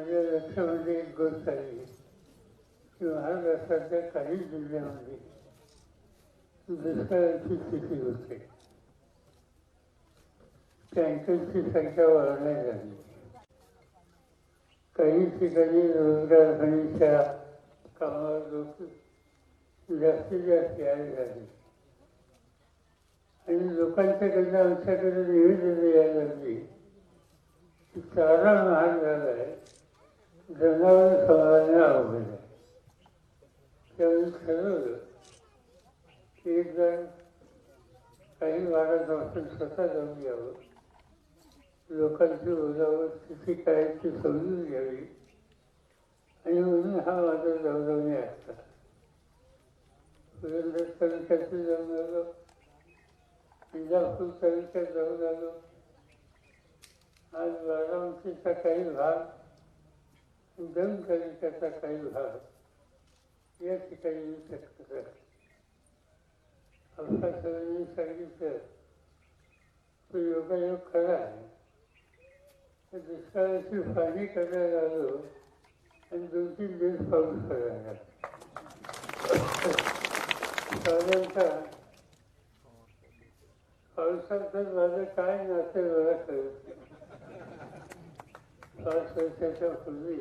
माझ्या लक्षामध्ये एक गोष्ट आली की महाराष्ट्राच्या काही जिल्ह्यामध्ये दुष्काळाची स्थिती होते. टँकरची संख्या वाढण्यात झाली काही ठिकाणी रोजगार हमीच्या कामावर लोक जास्तीत जास्त यायला झाले आणि लोकांच्याकडनं आमच्याकडे निवेदन यायला लागली. की चारा महाग झाला आहे जनावर सांभाळणं अवघड आहे त्यावेळी ठरवलं की एकदा काही भागात आपण स्वतः जाऊन घ्यावं लोकांची ओलावर स्थिती काय ती समजून घ्यावी आणि म्हणून हा माझा दौरवणे असता पुरंदर तालुक्यात जाऊन आलो इंदापूर तालुक्यात जाऊन आलो आज बारामतीचा काही भाग दम तालुक्याचा काही भाग या ठिकाणी मी व्यक्त आहे सांगितलं तो योगायोग खरा आहे. तर दुष्काळाची पाणी करायला आलो आणि दोन तीन दिवस पाऊस करायला साधारणतः पावसाचं माझं काय नातं मला कळत पाच वर्षाच्या पूर्वी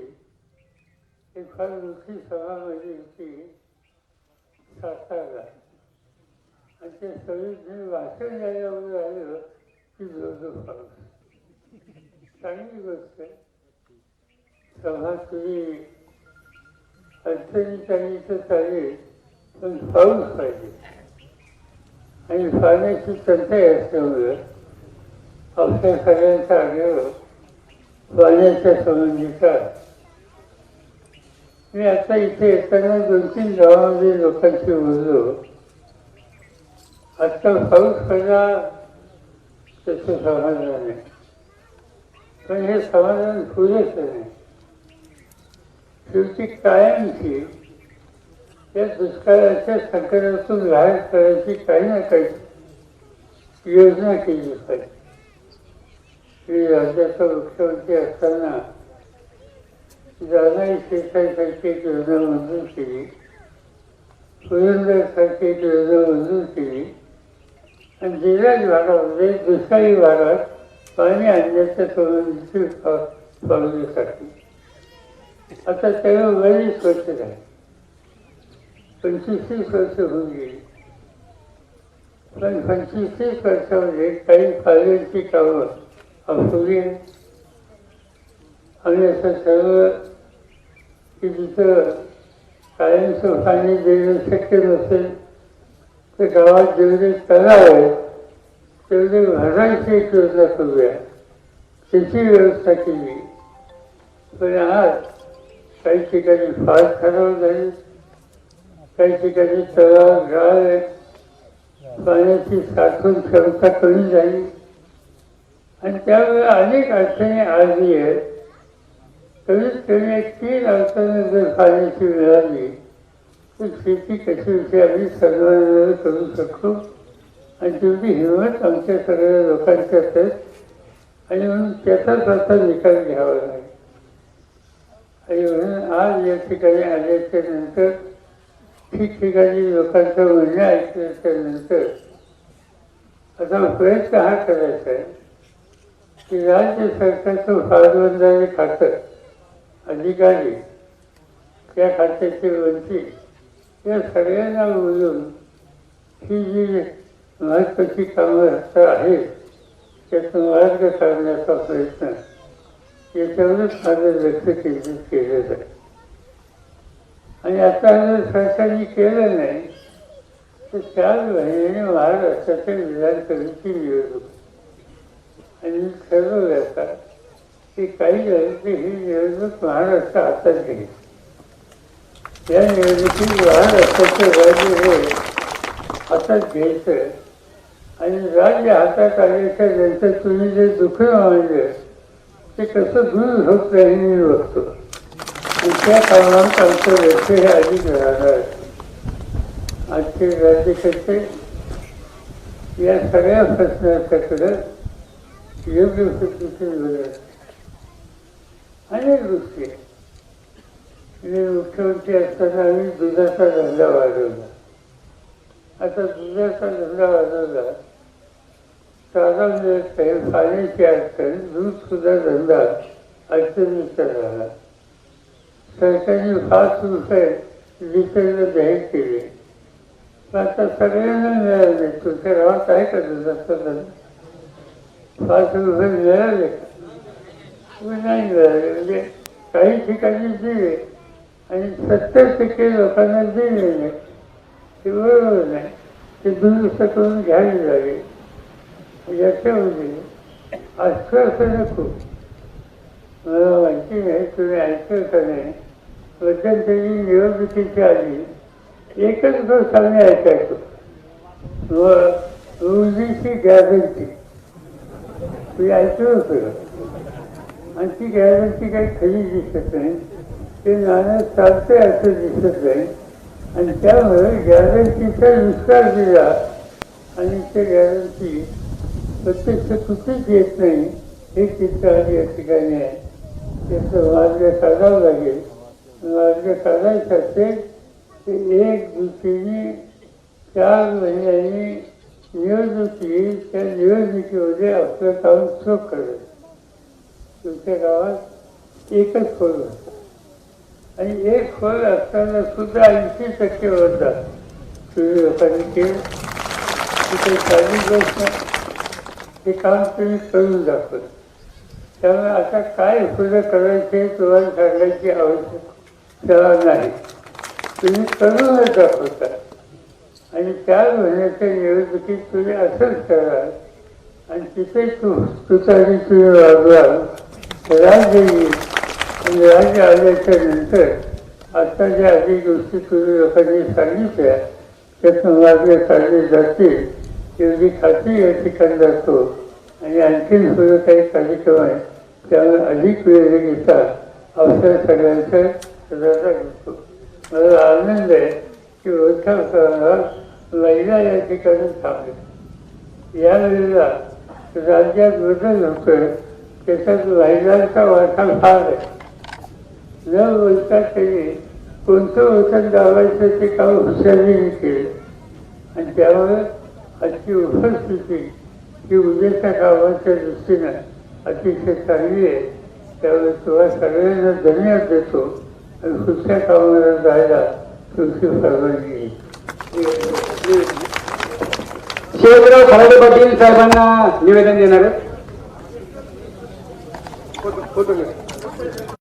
एखादी फार मोठी सभा माझी होती सातारा आणि ते सगळे वाचन भाषण द्यायला वगैरे आलं की जोरदो चांगली गोष्ट आहे. सभा तुम्ही अडचणी चांगली तर चालेल पण पाऊस पाहिजे. आणि पाण्याची टंचाई असल्यामुळं आपल्या सगळ्यांचा आग्रह पाण्याच्या संबंधीचा मी आता इथे येताना दोन तीन गावामध्ये लोकांशी बोललो. आजकाल पाऊस पडला तसं समाधान आहे. पण हे समाधान पुरेच नाही. शेवटी कायमची या दुष्काळाच्या संकटातून बाहेर करायची काही ना काही योजना केली पाहिजे. मी राज्याचा मुख्यमंत्री असताना जाणारी शेतासारखी एक योजना मंजूर केली पुरंदरसारखी एक योजना मंजूर केली आणि जिल्हा भागामध्ये दुष्काळी भागात पाणी आणण्याच्या संबंधीची पावले आता त्याला बरीच वर्ष आहे पंचवीस तीस वर्ष होऊन गेली पण पंचवीस तीस वर्षामध्ये काही पाण्याची कामं अपुरी आणि असं सर्व की तिथं कायमचं पाणी देणं शक्य नसेल तर गावात जेवढे तलाव आहेत तेवढे भरायची एक योजना करूया. त्याची व्यवस्था केली. पण आज काही ठिकाणी फार खराब झाली. काही ठिकाणी तलाव गाळ आहेत पाण्याची साठवण क्षमता कमी झाली. आणि त्यामुळे अनेक अडचणी आली आहेत. कमीत कमी तीन अडचणी जर पाण्याची मिळाली तर शेती कशी आम्ही सर्वांना करू शकतो. आणि तेवढी हिंमत आमच्या सगळ्या लोकांच्यात आहे आणि म्हणून त्याचाच आता निकाल घ्यावा लागेल. आणि म्हणून आज या ठिकाणी आल्याच्यानंतर ठिकठिकाणी लोकांचं म्हणणं ऐकल्याच्या नंतर आता प्रयत्न हा करायचा आहे की राज्य सरकारचं फाळबंदारी खातं अधिकारी त्या खात्याचे मंत्री या सगळ्यांना मिळून ही जी महत्वाची कामं आहेत त्यातून मार्ग काढण्याचा प्रयत्न याच्यावरच माझं लक्ष केंद्रित केलं जाईल. आणि आता जर सरकारने केलं नाही तर चार महिन्याने महाराष्ट्राच्या विधानसभेची निवडणूक. आणि ठरवलं आता की काही झालं ही निवडणूक महाराष्ट्र हातात घेईल या निवडणुकीत महाराष्ट्राचे राज्य हे हातात घ्यायचं आणि राज्य हातात आल्याच्यानंतर तुम्ही जे दुःख मानलं ते कसं दूर होत नाही मी बघतो. आणि त्या कारणात आमचं व्यक्ती हे अधिक राहणार आहे. आजचे राज्यकर्ते या सगळ्या प्रश्नाच्याकडं योग्य पद्धतीने बोलत अनेक गोष्टी आहे मी मुख्यमंत्री असताना आम्ही दुधाचा धंदा वाढवला आता दुधाचा धंदा वाढवला साधा मिळत नाही पाण्याची अडचण दूध सुद्धा धंदा अडचणीचा झाला सरकारने पाच रुपये लिटरला जाहीर केले आता सगळ्यांना मिळाले तुमच्या गावात आहे का दुधाचा धंदा पाच रुपये मिळाले का नाही मिळाले म्हणजे काही ठिकाणी दिले आणि सत्तर टक्के लोकांना दिले नाही ते बरोबर नाही ते दुरुस्त करून घ्यावे लागेल. याच्यामध्ये म्हणजे म्हणजे आश्वासनं खूप मला माहिती नाही तुम्ही ऐकलं का नाही? मध्यंतरी निवडणुकीची आधी एकच गोष्ट आम्ही ऐकायचो. व रुजीची गॅरंटी तुम्ही ऐकलं होतं आणि ती गॅरंटी काही खाली दिसत नाही. ते नाणं चालते असं दिसत नाही. आणि त्यामुळे गॅरंटीचा विस्तार दिला आणि ते गॅरंटी प्रत्यक्ष कुठेच येत नाही. हे चित्र आज या ठिकाणी आहे. त्याचं मार्ग काढावं लागेल. मार्ग काढायचं असेल ते एक दुसरीने चार महिन्यांनी निवडणूक येईल. त्या निवडणुकीमध्ये आपलं काम चोख करेल. तुमच्या गावात एकच खोल आणि एक खोल असताना सुद्धा ऐंशी टक्के मतदान तुम्ही लोकांनी केलं तिथे चालू गोष्ट हे काम तुम्ही करून दाखवलं त्यामुळे आता काय पुढे करायचे तुम्हाला सांगायची आवश्यकता नाही. तुम्ही करूनच दाखवता. आणि चार महिन्याच्या निवडणुकीत तुम्ही असंच कराल. आणि तिथे तू तुतारी तुम्ही वागवाल राज्य आणि राज्य आल्याच्यानंतर आता ज्या आधी गोष्टी तुम्ही लोकांनी सांगितल्या त्यातून मार्ग काढले जातील. एवढी खात्री या ठिकाणी जातो आणि आणखीन सुद्धा काही कार्यक्रम आहे त्यामुळे अधिक वेळ घेता अवसर सगळ्यांचा सदाचा घेतो मला आनंद आहे की मोठ्या लैला महिला या ठिकाणी थांबले यावेळेला राज्यात बदल होतोय त्याच्यात महिलांचा वाटा फार आहे. न बोलता तरी कोणतं वचन दावायचं ते काम हुशारीने केलं. आणि त्यामुळे अशी उपस्थिती ही उद्याच्या कामाच्या दृष्टीनं अतिशय चांगली आहे. त्यामुळे तुला सगळ्यांना धन्यवाद देतो आणि पुढच्या कामाला जायला तुमची परवानगी शिवराव खराडे पाटील साहेबांना निवेदन देणार. आहे ことです。